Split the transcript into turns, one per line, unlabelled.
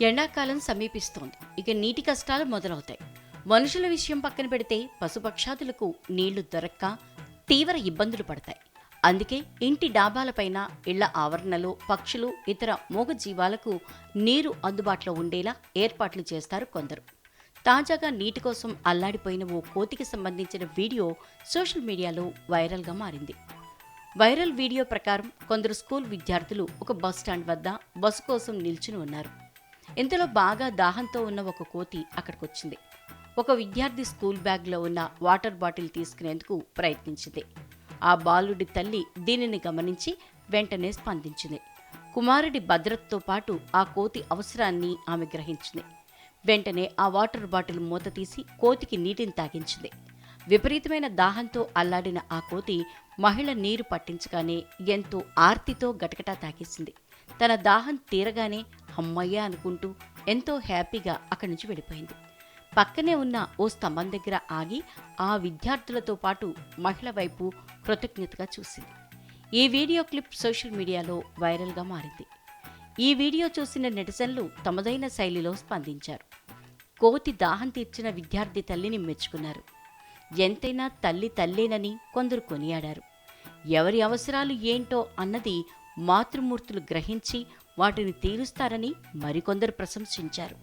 ఎండాకాలం సమీపిస్తోంది. ఇక నీటి కష్టాలు మొదలవుతాయి. మనుషుల విషయం పక్కన పెడితే పశుపక్షాదులకు నీళ్ళు దొరక్క తీవ్ర ఇబ్బందులు పడతాయి. అందుకే ఇంటి డాబాలపైన ఇళ్ళ ఆవరణలో పక్షులు ఇతర మూగజీవాలకు నీరు అందుబాటులో ఉండేలా ఏర్పాట్లు చేస్తారు కొందరు. తాజాగా నీటి కోసం అల్లాడిపోయిన ఓ కోతికి సంబంధించిన వీడియో సోషల్ మీడియాలో వైరల్గా మారింది. వైరల్ వీడియో ప్రకారం కొందరు స్కూల్ విద్యార్థులు ఒక బస్ స్టాండ్ వద్ద బస్సు కోసం నిల్చుని ఉన్నారు. ఇంతలో బాగా దాహంతో ఉన్న ఒక కోతి అక్కడికొచ్చింది. ఒక విద్యార్థి స్కూల్ బ్యాగ్లో ఉన్న వాటర్ బాటిల్ తీసుకునేందుకు ప్రయత్నించింది. ఆ బాలుడి తల్లి దీనిని గమనించి వెంటనే స్పందించింది. కుమారుడి భద్రతతో పాటు ఆ కోతి అవసరాన్ని ఆమె గ్రహించింది. వెంటనే ఆ వాటర్ బాటిల్ మూత తీసి కోతికి నీటిని తాగించింది. విపరీతమైన దాహంతో అల్లాడిన ఆ కోతి మహిళ నీరు పట్టించగానే ఎంతో ఆర్తితో గటగటా తాగేసింది. తన దాహం తీరగానే అమ్మయ్య అనుకుంటూ ఎంతో హ్యాపీగా అక్కడి నుంచి వెళ్ళిపోయింది. పక్కనే ఉన్న ఓ స్తంభం దగ్గర ఆగి ఆ విద్యార్థులతో పాటు మహిళ వైపు కృతజ్ఞతగా చూసింది. ఈ వీడియో క్లిప్ సోషల్ మీడియాలో వైరల్గా మారింది. ఈ వీడియో చూసిన నెటిజన్లు తమదైన శైలిలో స్పందించారు. కోతి దాహం తీర్చిన విద్యార్థి తల్లిని మెచ్చుకున్నారు. ఎంతైనా తల్లి తల్లేనని కొందరు కొనియాడారు. ఎవరి అవసరాలు ఏంటో అన్నది మాతృమూర్తులు గ్రహించి వాటిని తీరుస్తారని మరికొందరు ప్రశంసించారు.